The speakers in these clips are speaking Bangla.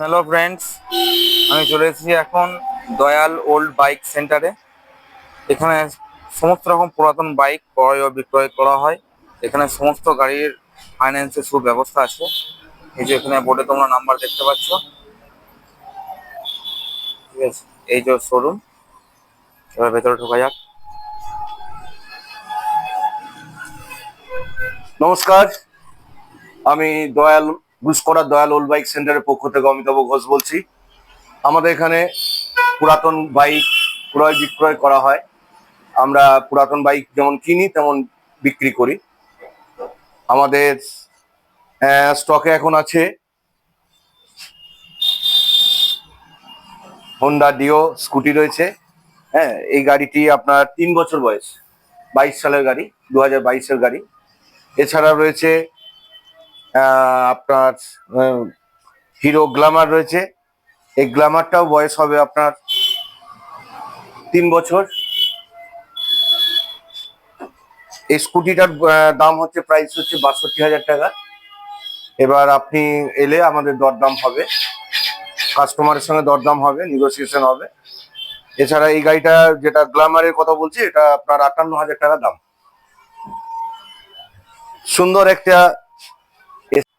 হ্যালো ফ্রেন্ডস আমি চলে এসেছি এখন দয়াল ওল্ড বাইক সেন্টারে এখানে সমস্ত রকম পুরাতন বাইক ক্রয় ও বিক্রয় করা হয়। এখানে সমস্ত গাড়ির ফাইন্যান্সের সুব্যবস্থা আছে। এই যে এখানে বোর্ডে তোমরা নাম্বার দেখতে পাচ্ছ। ঠিক আছে, এই যে শোরুম এবার ভেতরে ঢোকা যাক। নমস্কার, আমি দয়াল গুসকরা দয়াল ওল্ড বাইক সেন্টারের পক্ষ থেকে অমিতাভ ঘোষ বলছি। আমাদের এখানে পুরাতন বাইক ক্রয় বিক্রয় করা হয়। আমরা পুরাতন বাইক যেমন কিনি, তেমন বিক্রি করি। আমাদের স্টকে এখন আছে হোন্ডা ডিও স্কুটি রয়েছে। হ্যাঁ এই গাড়িটি আপনার তিন বছর বয়স, বাইশ সালের গাড়ি, দু হাজার বাইশের গাড়ি। এছাড়া রয়েছে আপনার হিরো গ্ল্যামার রয়েছে। এই গ্ল্যামারটাও বয়স হবে আপনার তিন বছর। এই স্কুটিটার দাম হচ্ছে প্রাইস হচ্ছে বাষট্টি হাজার টাকা। এবার আপনি এলে আমাদের দরদাম হবে। কাস্টমারের সঙ্গে দরদাম হবে নেগোসিয়েশন হবে। এছাড়া এই গাড়িটা যেটা গ্ল্যামারের কথা বলছি, এটা আপনার আটান্ন হাজার টাকা দাম। সুন্দর একটা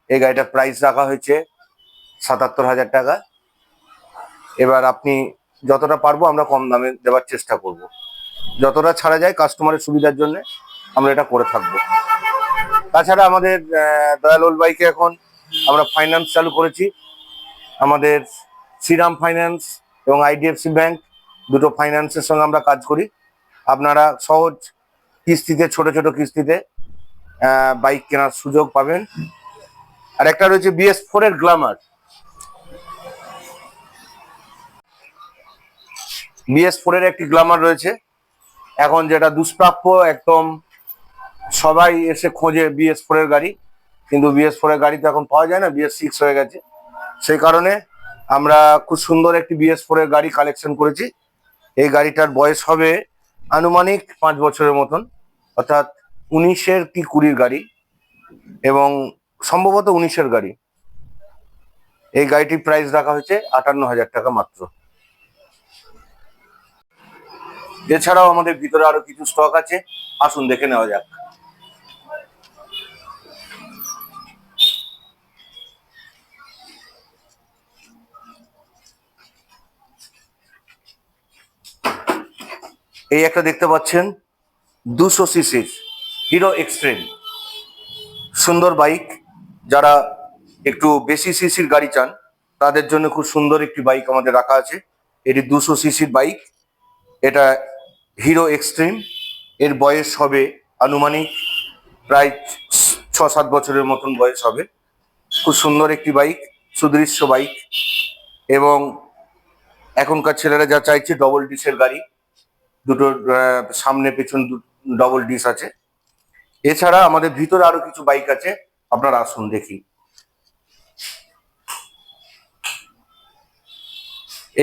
এই গাড়িটার প্রাইস রাখা হয়েছে সাতাত্তর হাজার টাকা। এবার আপনি যতটা পারব আমরা কম দামে দেওয়ার চেষ্টা করব। যতটা ছাড়া যায় কাস্টমারের সুবিধার জন্য আমরা এটা করে থাকব। তাছাড়া আমাদের দয়াল ওল্ড বাইকে এখন আমরা ফাইন্যান্স চালু করেছি। আমাদের শ্রীরাম ফাইন্যান্স এবং আইডিএফসি ব্যাংক দুটো ফাইন্যান্সের সঙ্গে আমরা কাজ করি। আপনারা সহজ কিস্তিতে, ছোট ছোট কিস্তিতে বাইক কেনার সুযোগ পাবেন। আর একটা রয়েছে বিএস ফোর এর গ্লামার বিএস ফোর এর একটি গ্ল্যামার রয়েছে। এখন যেটা দুষ্প্রাপ্য একদম সবাই এসে খোঁজে বিএস ফোর এর গাড়ি। কিন্তু বিএস ফোর এর গাড়ি তো এখন পাওয়া যায় না বিএস সিক্স হয়ে গেছে। সেই কারণে আমরা খুব সুন্দর একটি বিএস ফোর এর গাড়ি কালেকশন করেছি। এই গাড়িটার বয়স হবে আনুমানিক পাঁচ বছরের মতন। অর্থাৎ উনিশের কি কুড়ির গাড়ি। এবং সম্ভবত উনিশের গাড়ি। এই গাড়িটির প্রাইস রাখা হয়েছে আটান্ন হাজার টাকা মাত্র। এছাড়াও আমাদের ভিতরে আরও কিছু স্টক আছে। আসুন দেখে নেওয়া যাক। এই একটা দেখতে পাচ্ছেন, দুশো সিসির হিরো এক্সট্রিম সুন্দর বাইক যারা একটু বেশি সিসির গাড়ি চান, তাদের জন্য খুব সুন্দর একটি বাইক আমাদের রাখা আছে। এটি দুশো সিসির বাইক। এটা হিরো এক্সট্রিম। এর বয়স হবে আনুমানিক প্রায় ছ সাত বছরের মতন বয়স হবে। খুব সুন্দর একটি বাইক, সুদৃশ্য বাইক। এবং এখনকার ছেলেরা যা চাইছে ডবল ডিসের গাড়ি। দুটো সামনে, পেছন ডবল ডিস আছে। এছাড়া আমাদের ভিতরে আরও কিছু বাইক আছে। আপনারা আসুন দেখি।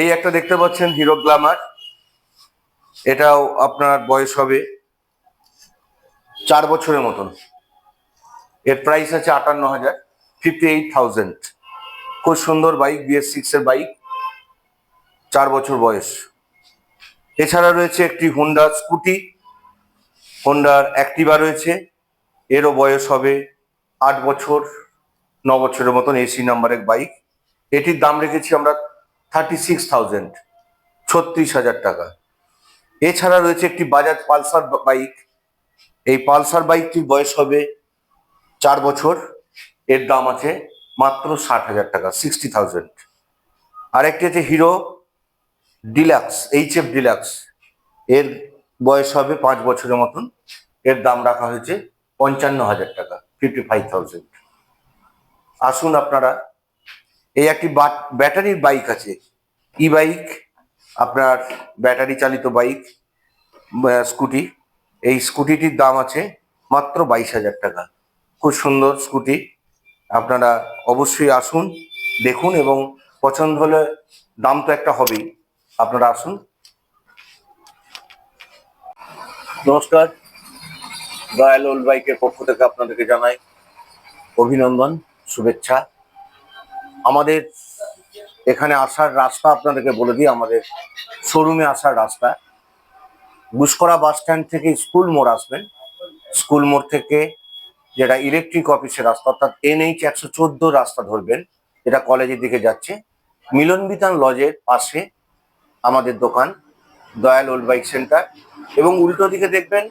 এই একটা দেখতে পাচ্ছেন হিরো গ্ল্যামার। এটাও আপনার বয়স হবে চার বছরের মতন। এর প্রাইস আছে আটান্ন হাজার ফিফটি এইট থাউজেন্ড খুব সুন্দর বাইক বিএস সিক্স এর বাইক চার বছর বয়স। এছাড়া রয়েছে একটি হোন্ডা স্কুটি হোন্ডার অ্যাক্টিভা রয়েছে। এরও বয়স হবে আট বছর, ন বছরের মতন এসি নাম্বারের বাইক এটির দাম রেখেছি আমরা থার্টি সিক্স থাউজেন্ড ছত্রিশ হাজার টাকা। এছাড়া রয়েছে একটি বাজাজ পালসার বাইক এই পালসার বাইকটির বয়স হবে চার বছর। এর দাম আছে মাত্র ষাট হাজার টাকা সিক্সটি থাউজেন্ড আরেকটি আছে Hero deluxe H F deluxe এর বয়স হবে পাঁচ বছরের মতন। এর দাম রাখা হয়েছে পঞ্চান্ন হাজার টাকা। ফিফটি ফাইভ থাউজেন্ড আসুন আপনারা, এই একটি ব্যাটারির বাইক আছে। ই বাইক, আপনার ব্যাটারি চালিত বাইক স্কুটি, এই স্কুটিটির দাম আছে মাত্র বাইশ হাজার টাকা। খুব সুন্দর স্কুটি, আপনারা অবশ্যই আসুন, দেখুন এবং পছন্দ হলে দাম তো একটা হবেই। আপনারা আসুন। নমস্কার। দয়াল ওল্ড বাইকের পক্ষ থেকে আপনাদেরকে জানাই অভিনন্দন, শুভেচ্ছা। আমাদের এখানে আসার রাস্তা আপনাদেরকে বলে দিই, আমাদের শোরুমে আসার রাস্তা। গুসকরা বাস স্ট্যান্ড থেকে স্কুল মোড় আসবেন। স্কুল মোড় থেকে যেটা ইলেকট্রিক অফিসের রাস্তা, অর্থাৎ এনএইচ একশো চোদ্দ রাস্তা ধরবেন, যেটা কলেজের দিকে যাচ্ছে। মিলন বিতান লজের পাশে আমাদের দোকান, দয়াল ওল্ড বাইক সেন্টার। এবং উল্টো দিকে দেখবেন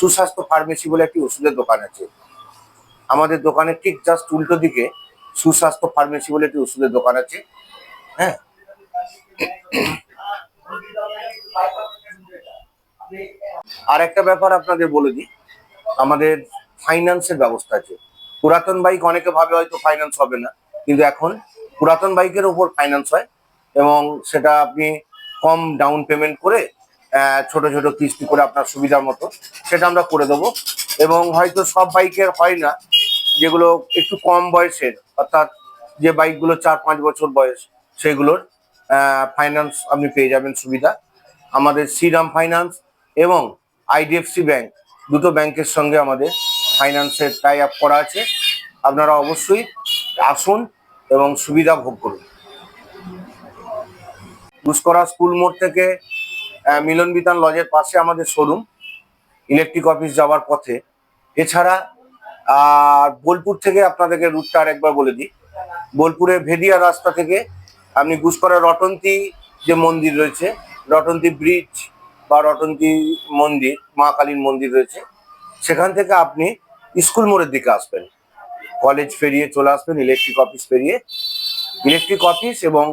সুস্বাস্থ্য ফার্মেসি বলে একটি ওষুধের দোকান আছে। আমাদের দোকানের ঠিক জাস্ট উল্টো দিকে সুস্বাস্থ্য ফার্মেসি বলে একটি ওষুধের দোকান আছে। হ্যাঁ? আর একটা ব্যাপার আপনাদের বলে দিই, আমাদের ফাইন্যান্সের ব্যবস্থা আছে। পুরাতন বাইক অনেকে ভাবে হয়তো ফাইন্যান্স হবে না, কিন্তু এখন পুরাতন বাইকের উপর ফাইন্যান্স হয় এবং সেটা আপনি কম ডাউন পেমেন্ট করে ছোট ছোট কিস্তি করে আপনার সুবিধার মতো, সেটা আমরা করে দেবো। এবং হয়তো সব বাইকের হয় না, যেগুলো একটু কম বয়সের, অর্থাৎ যে বাইকগুলো চার পাঁচ বছর বয়স, সেগুলোর ফাইন্যান্স আপনি পেয়ে যাবেন সুবিধা। আমাদের শ্রীরাম ফাইন্যান্স এবং আইডিএফসি ব্যাংক দুটো ব্যাংকের সঙ্গে আমাদের ফাইন্যান্সের টাই আপ করা আছে। আপনারা অবশ্যই আসুন এবং সুবিধা ভোগ করুন। গুসকরা স্কুল মোড় থেকে মিলন বিতান লজের পাশে আমাদের শোরুম ইলেকট্রিক অফিস যাওয়ার পথে। এছাড়া আর বোলপুর থেকে আপনাদেরকে রুটটা আরেকবার বলে দিই। বোলপুরে ভেদিয়া রাস্তা থেকে আপনি গুসকরা রটন্তি যে মন্দির রয়েছে, রটন্তি ব্রিজ বা রটন্তী মন্দির, মা কালীর মন্দির রয়েছে, সেখান থেকে আপনি স্কুল মোড়ের দিকে আসবেন। কলেজ পেরিয়ে চলে আসবেন ইলেকট্রিক অফিস পেরিয়ে। ইলেকট্রিক অফিস এবং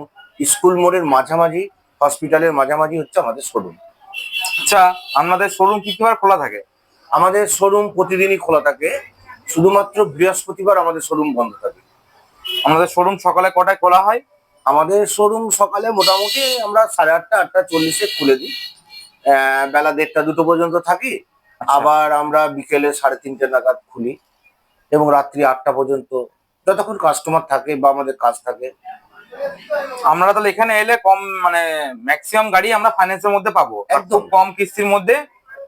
স্কুল মোড়ের মাঝামাঝি হসপিটালের মাঝামাঝি হচ্ছে আমাদের শোরুম আচ্ছা আপনাদের শোরুম কি কি বার খোলা থাকে? আমাদের শোরুম প্রতিদিনই খোলা থাকে। শুধুমাত্র বৃহস্পতিবার আমাদের শোরুম বন্ধ থাকে। আমাদের শোরুম সকালে কটায় খোলা হয়? আমাদের শোরুম সকালে মোটামুটি আমরা সাড়ে আটটা আটটা চল্লিশে খুলে দিই। বেলা দেড়টা দুটো পর্যন্ত থাকি। আবার আমরা বিকেলে সাড়ে তিনটে নাগাদ খুলি। এবং রাত্রি আটটা পর্যন্ত যতক্ষণ কাস্টমার থাকে বা আমাদের কাজ থাকে আমরা তাহলে এখানে এলে কম মানে ম্যাক্সিমাম গাড়ি আমরা ফাইন্যান্সের মধ্যে পাবো। একদম। কম কিস্তির মধ্যে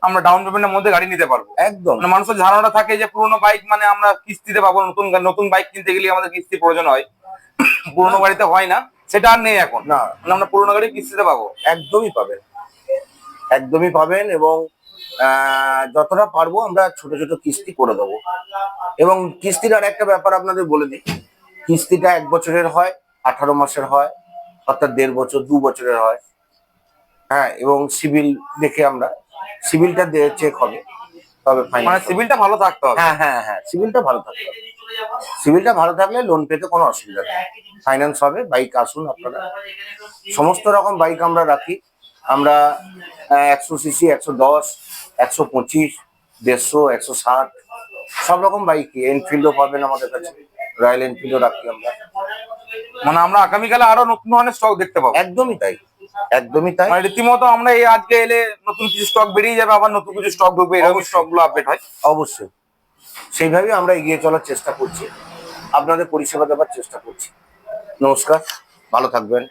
আমরা ডাউন পেমেন্টের মধ্যে গাড়ি নিতে পারব। একদম। মানে মানুষের ধারণাটা থাকে যে পুরোনো বাইক মানে আমরা কিস্তিতে পাবো নতুন নতুন বাইক কিনতে গেলে আমাদের কিস্তির প্রয়োজন হয়। পুরোনো গাড়িতে হয় না সেটা আর নেই এখন। না। মানে আমরা পুরোনো গাড়ি কিস্তিতে পাবো। একদমই পাবেন। একদমই পাবেন এবং যতটা পারব আমরা ছোট ছোট কিস্তি করে দেবো। এবং কিস্তির আর একটা ব্যাপার আপনাদের বলে দিই। কিস্তিটা এক বছরের হয় আঠারো মাসের হয় অর্থাৎ দেড় বছর দু বছরের হয়। হ্যাঁ এবং সিভিল দেখে আমরা সিভিলটা চেক হবে তবে মানে সিভিলটা ভালো থাকতে হবে? হ্যাঁ হ্যাঁ হ্যাঁ সিভিলটা ভালো থাকতে হবে। সিভিলটা ভালো থাকলে লোন পেতে কোনো অসুবিধা নেই। ফাইন্যান্স হবে বাইক আসুন আপনারা। সমস্ত রকম বাইক আমরা রাখি। আমরা একশো সিসি একশো দশ একশো পঁচিশ দেড়শো একশো ষাট সব রকম বাইকই এনফিল্ডও পাবেন আমাদের কাছে। রয়্যাল এনফিল্ডও রাখি আমরা। মানে আমরা আগামীকালে আরও নতুন ধরনের স্টক দেখতে পাবো। একদমই তাই একদমই তাই। মানে রীতিমতো আমরা এই আজকে এলে নতুন কিছু স্টক বেরিয়ে যাবে আবার নতুন কিছু স্টক ঢুকবে এরকম স্টকগুলো আপডেট হয়। অবশ্যই। সেইভাবেই আমরা এগিয়ে চলার চেষ্টা করছি। আপনাদের পরিষেবা দেওয়ার চেষ্টা করছি। নমস্কার ভালো থাকবেন।